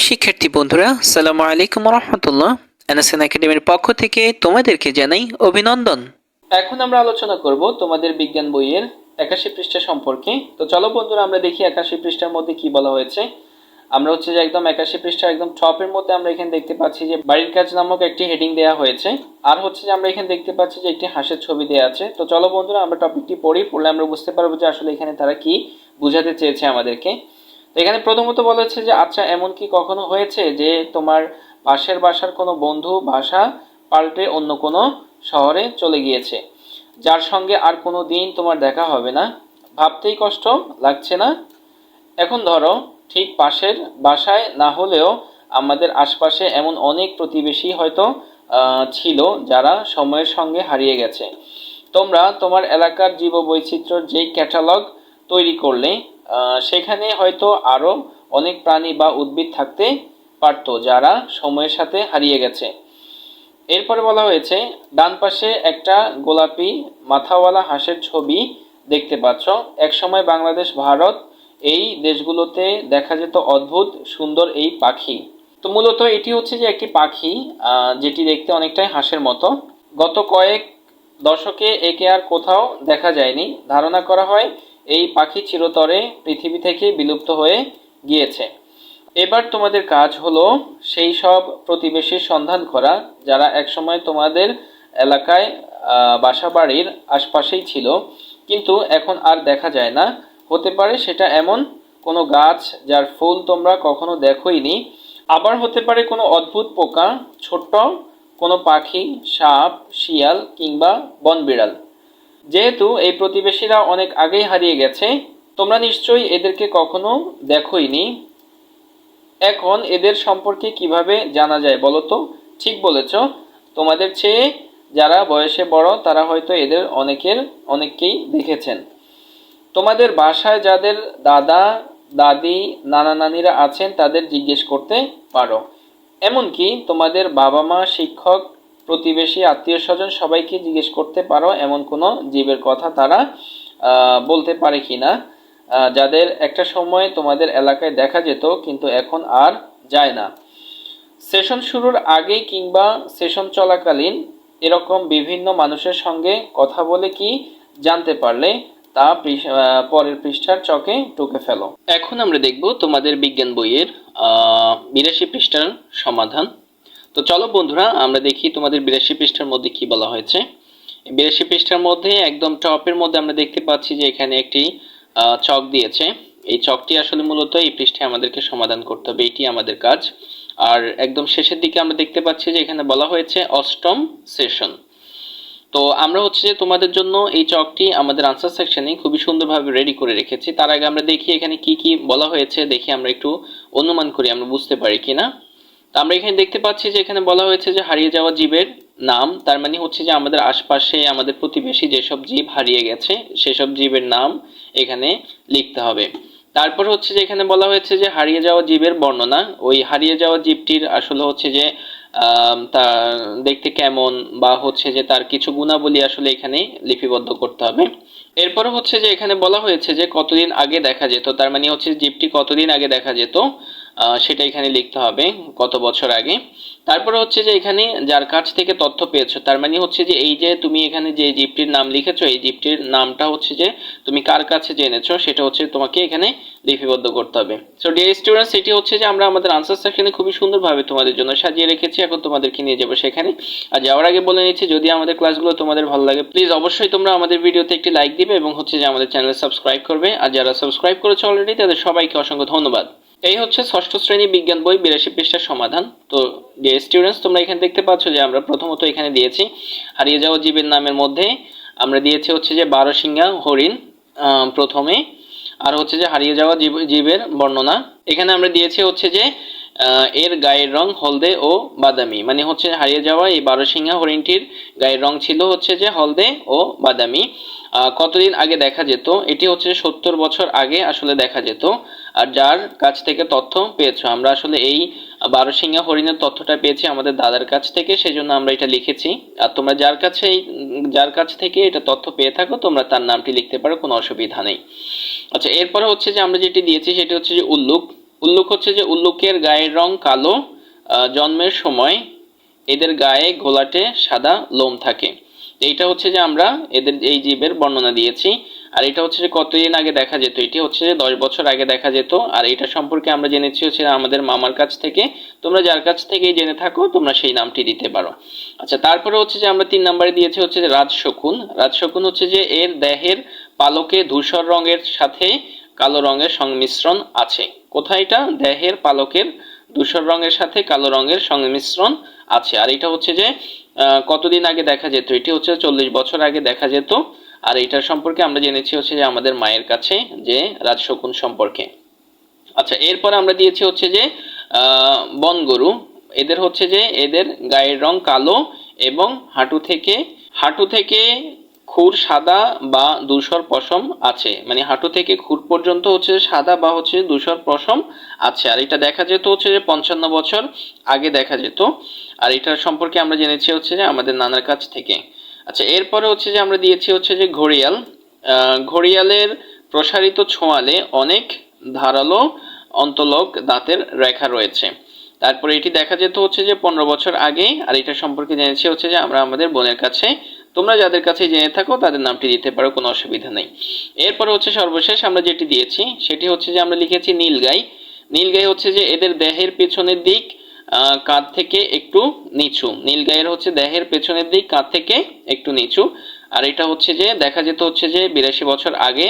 প্রিয় শিক্ষার্থী বন্ধুরা সালামু আলাইকুম রহমতুল্লাহ এনএসএন একাডেমির পক্ষ থেকে তোমাদেরকে জানাই অভিনন্দন। এখন আমরা আলোচনা করব তোমাদের বিজ্ঞান বইয়ের একাশি পৃষ্ঠা সম্পর্কে। তো চলো বন্ধুরা, আমরা দেখি একাশি পৃষ্ঠার মধ্যে কি বলা হয়েছে। আমরা হচ্ছে যে একদম একাশি পৃষ্ঠা একদম টপের মধ্যে আমরা এখানে দেখতে পাচ্ছি যে বাড়ির কাজ নামক একটি হেডিং দেওয়া হয়েছে। আর হচ্ছে যে আমরা এখানে দেখতে পাচ্ছি যে একটি হাঁসের ছবি দেওয়া আছে। তো চলো বন্ধুরা, আমরা টপিকটি পড়ি, পড়লে আমরা বুঝতে পারব যে আসলে এখানে তারা কি বোঝাতে চেয়েছে আমাদেরকে। তো এখানে প্রথমত বলা হচ্ছে যে আচ্ছা এমন কি কখনো হয়েছে যে তোমার পাশের বাসার কোনো বন্ধু বাসা পাল্টে অন্য কোনো শহরে চলে গিয়েছে? যার সঙ্গে আর কোনো দিন তোমার দেখা হবে না। ভাবতেই কষ্ট, লাগছে না। এখন ধরো, ঠিক পাশের বাসায় না হলেও আমাদের আশপাশে এমন অনেক প্রতিবেশী হয়তো ছিল যারা সময়ের সঙ্গে হারিয়ে গেছে। তোমরা তোমার এলাকার জীববৈচিত্র্যের যেই ক্যাটালগ তৈরি করলে সেখানে হয়তো আরও অনেক প্রাণী বা উদ্ভিদ থাকতে পারতো যারা সময়ের সাথে হারিয়ে গেছে। এরপরে বলা হয়েছে, ডান পাশে একটা গোলাপি মাথাওয়ালা হাঁসের ছবি দেখতে পাচ্ছ। একসময় বাংলাদেশ, ভারত এই দেশগুলোতে দেখা যেত অদ্ভুত, সুন্দর এই পাখি। তো মূলত এটি হচ্ছে যে একটি পাখি যেটি দেখতে অনেকটাই হাঁসের মতো। গত কয়েক দশকে একে আর কোথাও দেখা যায়নি। ধারণা করা হয় এই পাখি চিরতরে পৃথিবী থেকে বিলুপ্ত হয়ে গিয়েছে। এবার তোমাদের কাজ হলো সেই সব প্রতিবেশীর সন্ধান করা, যারা একসময় তোমাদের এলাকায় বাসা বাড়ির আশপাশেই ছিল, কিন্তু এখন আর দেখা যায় না। হতে পারে সেটা এমন কোনো গাছ যার ফুল তোমরা কখনো দেখোইনি। আবার হতে পারে কোনো অদ্ভুত পোকা, ছোট্ট কোনো পাখি, সাপ, শিয়াল কিংবা বনবিড়াল। যেহেতু এই প্রতিবেশীরা অনেক আগেই হারিয়ে গেছে, তোমরা নিশ্চয়ই এদেরকে কখনো দেখোইনি। এখন এদের সম্পর্কে কীভাবে জানা যায় বলো তো? ঠিক বলেছ। তোমাদের চেয়ে যারা বয়সে বড়, তারা হয়তো এদের অনেকের, অনেককেই দেখেছেন। তোমাদের বাসায় যাদের দাদা, দাদি, নানা নানিরা আছেন, তাদের জিজ্ঞেস করতে পারো। এমনকি তোমাদের বাবা মা শিক্ষক প্রতিবেশী আত্মীয় স্বজন সবাইকে জিজ্ঞেস করতে পারো এমন কোনো জীবের কথা তারা বলতে পারে কিনা। আহ, যাদের একটা সময় তোমাদের এলাকায় দেখা যেত কিন্তু এখন আর যায় না। সেশন শুরুর আগে কিংবা সেশন চলাকালীন এরকম বিভিন্ন মানুষের সঙ্গে কথা বলে কি জানতে পারলে তা পরের পৃষ্ঠার চকে টুকে ফেলো। এখন আমরা দেখব তোমাদের বিজ্ঞান বইয়ের বিরাশি পৃষ্ঠার সমাধান। তো চলো বন্ধুরা, আমরা দেখি তোমাদের বিরাশি পৃষ্ঠার মধ্যে কি বলা হয়েছে। বিরাশি পৃষ্ঠার মধ্যে একদম টপের মধ্যে আমরা দেখতে পাচ্ছি যে এখানে একটি চক দিয়েছে। এই চকটি আসলে মূলত এই পৃষ্ঠায় আমাদেরকে সমাধান করতে হবে, এটি আমাদের কাজ। আর একদম শেষের দিকে আমরা দেখতে পাচ্ছি যে এখানে বলা হয়েছে অষ্টম সেশন। তো আমরা হচ্ছে যে তোমাদের জন্য এই চকটি আমাদের আনসার সেকশনে খুবই সুন্দরভাবে রেডি করে রেখেছি। তার আগে আমরা দেখি এখানে কি কি বলা হয়েছে, দেখি আমরা একটু অনুমান করি, আমরা বুঝতে পারি কিনা। তো আমরা এখানে দেখতে পাচ্ছি যে এখানে বলা হয়েছে যে হারিয়ে যাওয়া জীবের নাম, তার মানে হচ্ছে যে আমাদের আশপাশে আমাদের প্রতিবেশী যেসব জীব হারিয়ে গেছে, সেসব জীবের নাম এখানে লিখতে হবে। তারপর হচ্ছে যে এখানে বলা হয়েছে যে হারিয়ে যাওয়া জীবের বর্ণনা। ওই হারিয়ে যাওয়া জীবটির আসলে হচ্ছে যে তা দেখতে কেমন বা হচ্ছে যে তার কিছু গুণাবলী আসলে এখানে লিপিবদ্ধ করতে হবে। এরপর হচ্ছে যে এখানে বলা হয়েছে যে কতদিন আগে দেখা যেত, তার মানে হচ্ছে জীবটি কতদিন আগে দেখা যেত সেটা এখানে লিখতে হবে কত বছর আগে। তারপরে হচ্ছে যে এখানে যার কাছ থেকে তথ্য পেয়েছ, তার মানে হচ্ছে যে এই যে তুমি এখানে যে জীবটির নাম লিখেছো, এই জীবটির নামটা হচ্ছে যে তুমি কার কাছে জেনেছো, সেটা হচ্ছে তোমাকে এখানে লিপিবদ্ধ করতে হবে। সো ডিয়ার স্টুডেন্টস এটি হচ্ছে যে আমরা আমাদের আনসার সেকশনে খুবই সুন্দরভাবে তোমাদের জন্য সাজিয়ে রেখেছি, এখন তোমাদেরকে নিয়ে যাব সেখানে। আর যাওয়ার আগে বলে নিচ্ছি, যদি আমাদের ক্লাসগুলো তোমাদের ভালো লাগে প্লিজ অবশ্যই তোমরা আমাদের ভিডিওতে একটি লাইক দিবে এবং হচ্ছে যে আমাদের চ্যানেল সাবস্ক্রাইব করবে। আর যারা সাবস্ক্রাইব করেছ অলরেডি তাদের সবাইকে অসংখ্য ধন্যবাদ। এই হচ্ছে ষষ্ঠ শ্রেণি বিজ্ঞান বই বিরাশি পৃষ্ঠার সমাধান। তো যে স্টুডেন্টস তোমরা এখানে দেখতে পাচ্ছ যে আমরা প্রথমত এখানে দিয়েছি হারিয়ে যাওয়া জীবের নামের মধ্যে। আমরা দিয়েছি হচ্ছে যে বারোশিঙ্গা হরিণ আহ, প্রথমে। আর হচ্ছে যে হারিয়ে যাওয়া জীব জীবের বর্ণনা। এখানে আমরা দিয়েছি হচ্ছে যে এর গায়ের রং হলদে ও বাদামি। মানে হচ্ছে হারিয়ে যাওয়া এই বারোশিঙ্গা হরিণটির গায়ের রং ছিল হচ্ছে যে হলদে ও বাদামি। কতদিন আগে দেখা যেত? এটি হচ্ছে সত্তর বছর আগে আসলে দেখা যেত। আর যার কাছ থেকে তথ্য পেয়েছ, আমরা আসলে এই বারোশিঙ্গা হরিণের তথ্যটা পেয়েছি আমাদের দাদার কাছ থেকে, সেজন্য আমরা এটা লিখেছি। আর তোমরা যার কাছে যার কাছ থেকে এটা তথ্য পেয়ে থাকো, তোমরা তার নামটি লিখতে পারো, কোনো অসুবিধা নেই। আচ্ছা এরপরে হচ্ছে যে আমরা যেটি দিয়েছি, সেটি হচ্ছে যে উল্লুক। উল্লুক হচ্ছে যে উল্লুকের গায়ের রং কালো জন্মের সময় এদের গায়ে ঘোলাটে সাদা লোম থাকে। এইটা হচ্ছে যে আমরা এদের, এই জীবের বর্ণনা দিয়েছি। আর এটা হচ্ছে যে কতদিন আগে দেখা যেত? এটি হচ্ছে যে দশ বছর আগে দেখা যেত। আর এটা সম্পর্কে আমরা জেনেছি হচ্ছে আমাদের মামার কাছ থেকে। তোমরা যার কাছ থেকেই জেনে থাকো, তোমরা সেই নামটি দিতে পারো। আচ্ছা তারপরে হচ্ছে যে আমরা তিন নম্বরে দিয়েছি হচ্ছে যে রাজশকুন। রাজশকুন হচ্ছে যে এর দেহের পালকে ধূসর রঙের সাথে কালো রঙের সংমিশ্রণ আছে। কোথায় এটা? দেহের পালকের ধূসর রঙের সাথে কালো রঙের সংমিশ্রণ আছে। আর এটা হচ্ছে যে কতদিন আগে দেখা যেত? এটি হচ্ছে চল্লিশ বছর আগে দেখা যেত। আর এটার সম্পর্কে আমরা জেনেছি হচ্ছে যে আমাদের মায়ের কাছে যে রাজশকুন সম্পর্কে। আচ্ছা এরপর আমরা দিয়েছি হচ্ছে যে বনগরু এদের হচ্ছে যে, এদের গায়ের রং কালো এবং হাঁটু থেকে হাঁটু থেকে খুর সাদা বা ধূসর পশম আছে। মানে হাঁটু থেকে খুর পর্যন্ত হচ্ছে সাদা বা হচ্ছে ধূসর পশম আছে। আর এটা দেখা যেত হচ্ছে যে পঞ্চান্ন বছর আগে দেখা যেত। আর এটার সম্পর্কে আমরা জেনেছি হচ্ছে যে আমাদের নানার কাছ থেকে। আচ্ছা এরপরে হচ্ছে যে আমরা দিয়েছি হচ্ছে যে ঘড়িয়াল। ঘড়িয়ালের প্রসারিত ছোঁয়ালে অনেক ধারালো অন্তলক দাঁতের রেখা রয়েছে। তারপরে এটি দেখা যেত হচ্ছে যে পনেরো বছর আগে। আর এটা সম্পর্কে জেনেছি হচ্ছে যে আমরা আমাদের বোনের কাছে তোমরা যাদের কাছে জেনে থাকো, তাদের নামটি দিতে পারো, কোনো অসুবিধা নেই। এরপরে হচ্ছে সর্বশেষ আমরা যেটি দিয়েছি, সেটি হচ্ছে যে আমরা লিখেছি নীলগাই। নীলগাই হচ্ছে যে এদের দেহের পেছনের দিক কাঁধ থেকে একটু নিচু। নীলগাইয়ের হচ্ছে দেহের পেছনের দিক, কাঁধ থেকে একটু নিচু। আর এটা হচ্ছে যে, দেখা যেত হচ্ছে যে, বিরাশি বছর আগে,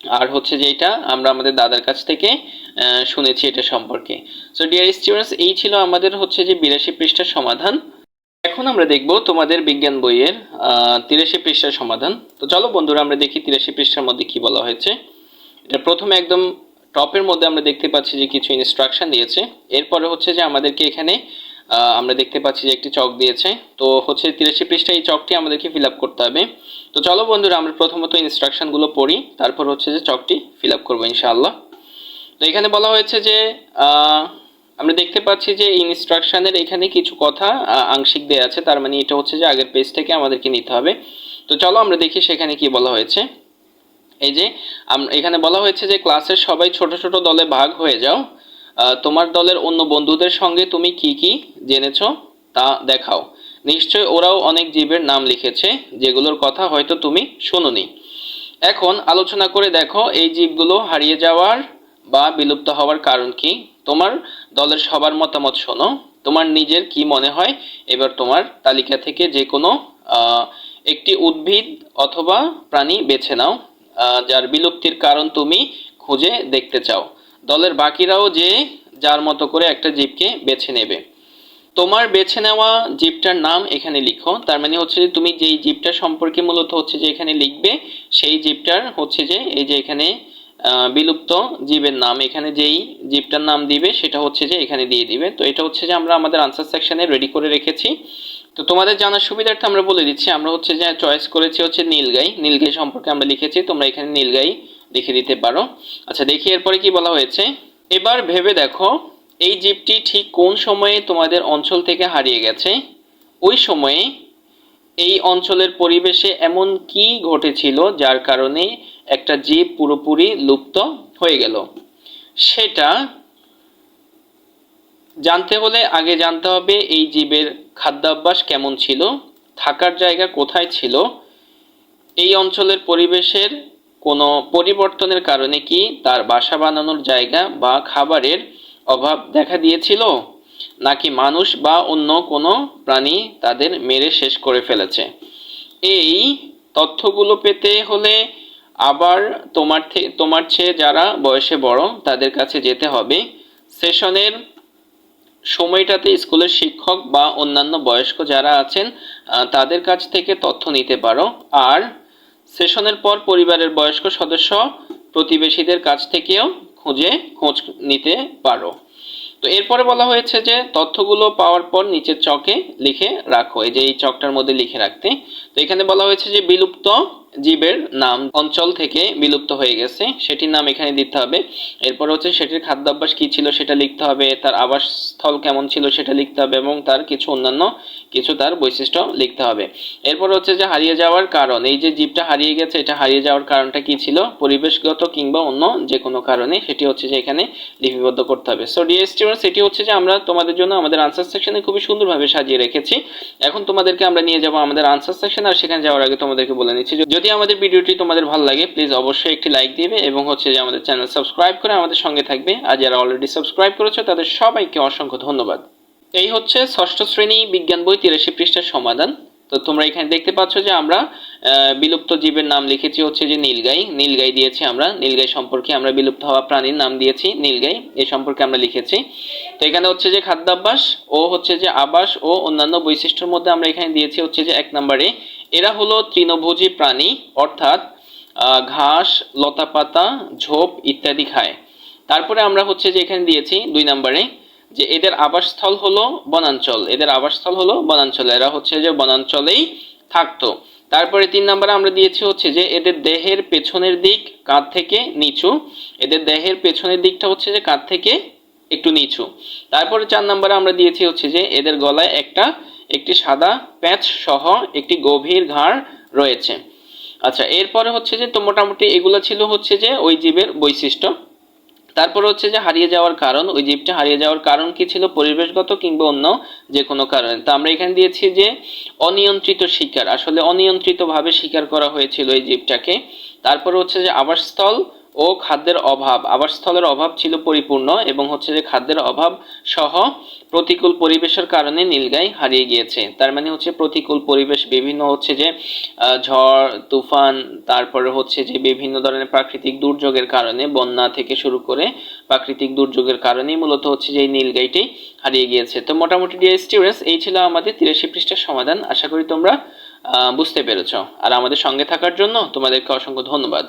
আর হচ্ছে যে এটা আমরা আমাদের দাদার কাছ থেকে শুনেছি এটা সম্পর্কে। সো ডিয়ার স্টুডেন্টস এই ছিল আমাদের হচ্ছে যে বিরাশি পৃষ্ঠার সমাধান। এখন আমরা দেখব তোমাদের বিজ্ঞান বইয়ের তিরাশি পৃষ্ঠার সমাধান। তো চলো বন্ধুরা, আমরা দেখি তিরাশি পৃষ্ঠার মধ্যে কি বলা হয়েছে। এটা প্রথমে একদম টপের মধ্যে আমরা দেখতে পাচ্ছি যে কিছু ইনস্ট্রাকশন দিয়েছে। এরপরে হচ্ছে যে আমাদেরকে এখানে আমরা দেখতে পাচ্ছি যে একটি চক দিয়েছে। তো হচ্ছে তিরাশি পৃষ্ঠা এই চকটি আমাদেরকে ফিল আপ করতে হবে। তো চলো বন্ধুরা, আমরা প্রথমত ইনস্ট্রাকশনগুলো পড়ি, তারপর হচ্ছে যে চকটি ফিল আপ করব ইনশাআল্লাহ। তো এখানে বলা হয়েছে যে আমরা দেখতে পাচ্ছি যে ইনস্ট্রাকশনের এখানে কিছু কথা আংশিক দেয়া আছে। তার মানে এটা হচ্ছে যে আগের পেজ থেকে আমাদেরকে নিতে হবে। তো চলো আমরা দেখি সেখানে কি বলা হয়েছে। এই যে এখানে বলা হয়েছে যে ক্লাসের সবাই ছোট ছোট দলে ভাগ হয়ে যাও। তোমার দলের অন্য বন্ধুদের সঙ্গে তুমি কি কি জেনেছো তা দেখাও। নিশ্চয় ওরাও অনেক জীবের নাম লিখেছে, যেগুলোর কথা হয়তো তুমি শোনোনি। এখন আলোচনা করে দেখো, এই জীবগুলো হারিয়ে যাওয়ার বা বিলুপ্ত হওয়ার কারণ কি? তোমার দলের সবার মতামত শোনো। তোমার নিজের কি মনে হয়? এবার তোমার তালিকা থেকে যে কোনো একটি উদ্ভিদ অথবা প্রাণী বেছে নাও। যার বিলুপ্তির কারণ তুমি খুঁজে দেখতে চাও। দলের বাকিরাও যে যার মতো করে একটা জীবকে বেছে নেবে। তোমার বেছে নেওয়া জীবটার নাম এখানে লিখো। তার মানে হচ্ছে যে তুমি যেই জীবটা সম্পর্কে মূলত হচ্ছে যে এখানে লিখবে, সেই জীবটার হচ্ছে যে এই যে এখানে বিলুপ্ত জীবের নাম। এখানে যেই জীবটার নাম দিবে, সেটা হচ্ছে যে এখানে দিয়ে দিবে। তো এটা হচ্ছে যে আমরা আমাদের আনসার সেকশনে রেডি করে রেখেছি। তো তোমাদের জানার সুবিধার্থে আমরা বলে দিচ্ছি, আমরা হচ্ছে যে চয়েস করেছি হচ্ছে নীলগাই। নীলগাই সম্পর্কে আমরা লিখেছি, তোমরা এখানে নীলগাই লিখে দিতে পারো। আচ্ছা দেখি এরপরে কি বলা হয়েছে। এবার ভেবে দেখো, এই জীবটি ঠিক কোন সময়ে তোমাদের অঞ্চল থেকে হারিয়ে গেছে? ওই সময়ে এই অঞ্চলের পরিবেশে এমন কি ঘটেছিল যার কারণে একটা জীব পুরোপুরি লুপ্ত হয়ে গেল। সেটা জানতে হলে আগে জানতে হবে এই জীবের খাদ্যাভ্যাস কেমন ছিল, থাকার জায়গা কোথায় ছিল, এই অঞ্চলের পরিবেশের কোনো পরিবর্তনের কারণে কি তার বাসা বানানোর জায়গা বা খাবারের অভাব দেখা দিয়েছিল, নাকি মানুষ বা অন্য কোনো প্রাণী তাদের মেরে শেষ করে ফেলেছে? এই তথ্যগুলো পেতে হলে আবার তোমার তোমার চেয়ে যারা বয়সে বড় তাদের কাছে যেতে হবে। সেশনের সময়টাতে স্কুলের শিক্ষক বা অন্যান্য বয়স্ক যারা আছেন তাদের কাছ থেকে তথ্য নিতে পারো। আর সেশনের পর পরিবারের বয়স্ক সদস্য প্রতিবেশীদের কাছ থেকেও খুঁজে খোঁজ নিতে পারো। তো এরপরে বলা হয়েছে যে, তথ্যগুলো পাওয়ার পর নিচের চকে লিখে রাখো। এই যে এই চকটার মধ্যে লিখে রাখতে। তো এখানে বলা হয়েছে যে, বিলুপ্ত জীবের নাম অঞ্চল থেকে বিলুপ্ত হয়ে গেছে। সেটির নাম এখানে দিতে হবে। এরপর হচ্ছে সেটির খাদ্যাভ্যাস কি ছিল সেটা লিখতে হবে, তার আবাসস্থল কেমন ছিল সেটা লিখতে হবে এবং তার কিছু অন্যান্য কিছু তার বৈশিষ্ট্য লিখতে হবে। এরপর হচ্ছে যে হারিয়ে যাওয়ার কারণ, এই যে জীবটা হারিয়ে গেছে, এটা হারিয়ে যাওয়ার কারণটা কি ছিল? পরিবেশগত কিংবা অন্য যে কোনো কারণে সেটি হচ্ছে যে এখানে লিপিবদ্ধ করতে হবে। সো স্টুডেন্টস এটি হচ্ছে যে আমরা তোমাদের জন্য আমাদের আনসার সেকশনে খুবই সুন্দরভাবে সাজিয়ে রেখেছি। এখন তোমাদেরকে আমরা নিয়ে যাব আমাদের আনসার সেকশন আর সেখানে যাওয়ার আগে তোমাদেরকে বলে নিচ্ছি যদি আমাদের ভিডিওটি তোমাদের ভালো লাগে প্লিজ অবশ্যই একটি লাইক দিবে এবং হচ্ছে যে আমাদের চ্যানেল সাবস্ক্রাইব করে আমাদের সঙ্গে থাকবে। আর যারা অলরেডি সাবস্ক্রাইব করেছ, তাদের সবাইকে অসংখ্য ধন্যবাদ। এই হচ্ছে ষষ্ঠ শ্রেণি বিজ্ঞান বই তিরাশি পৃষ্ঠার সমাধান। তো তোমরা এখানে দেখতে পাচ্ছ যে আমরা বিলুপ্ত জীবের নাম লিখেছি হচ্ছে যে নীলগাই। নীলগাই দিয়েছি আমরা। নীলগাই সম্পর্কে আমরা বিলুপ্ত হওয়া প্রাণীর নাম দিয়েছি নীলগাই। এই সম্পর্কে আমরা লিখেছি। তো এখানে হচ্ছে যে খাদ্যাভ্যাস ও হচ্ছে যে আবাস ও অন্যান্য বৈশিষ্ট্যের মধ্যে আমরা এখানে দিয়েছি হচ্ছে যে এক নম্বরে, এরা হলো তৃণভোজী প্রাণী, অর্থাৎ ঘাস, লতাপাতা, ঝোপ ইত্যাদি খায়। তারপরে আমরা হচ্ছে যে এখানে দিয়েছি দুই নম্বরে যে এদের আবাসস্থল হলো বনাঞ্চল। এদের আবাসস্থল হলো বনাঞ্চল। এরা হচ্ছে যে বনাঞ্চলেই থাকতো। তারপরে তিন নম্বরে আমরা দিয়েছি হচ্ছে যে এদের দেহের পেছনের দিক কাঁধ থেকে নিচু। এদের দেহের পেছনের দিকটা হচ্ছে যে কাঁধ থেকে একটু নিচু। তারপরে চার নম্বরে আমরা দিয়েছি হচ্ছে যে এদের গলায় একটা, একটি সাদা প্যাঁচ সহ একটি গভীর ঘাড় রয়েছে। আচ্ছা এরপরে হচ্ছে যে তো মোটামুটি এগুলো ছিল হচ্ছে যে ওই জীবের বৈশিষ্ট্য। তারপর হচ্ছে যে হারিয়ে যাওয়ার কারণ, ওই জীবটা হারিয়ে যাওয়ার কারণ কি ছিল? পরিবেশগত কিংবা অন্য যে কোনো কারণে। তো আমরা এখানে দিয়েছি যে অনিয়ন্ত্রিত শিকার। আসলে অনিয়ন্ত্রিতভাবে শিকার করা হয়েছিল এই জীবটাকে। তারপর হচ্ছে যে আবাসস্থল ও খাদ্যের অভাব। আবাসস্থলের অভাব ছিল পরিপূর্ণ এবং হচ্ছে যে খাদ্যের অভাব সহ প্রতিকূল পরিবেশের কারণে নীলগাই হারিয়ে গিয়েছে। তার মানে হচ্ছে প্রতিকূল পরিবেশ, বিভিন্ন হচ্ছে যে ঝড়, তুফান, তারপরে হচ্ছে যে বিভিন্ন ধরনের প্রাকৃতিক দুর্যোগের কারণে বন্যা থেকে শুরু করে প্রাকৃতিক দুর্যোগের কারণেই মূলত হচ্ছে যে এই নীলগাইটি হারিয়ে গিয়েছে। তো মোটামুটি ডিয়ার স্টুডেন্টস এই ছিল আমাদের তিরাশি পৃষ্ঠার সমাধান। আশা করি তোমরা বুঝতে পেরেছ। আর আমাদের সঙ্গে থাকার জন্য তোমাদেরকে অসংখ্য ধন্যবাদ।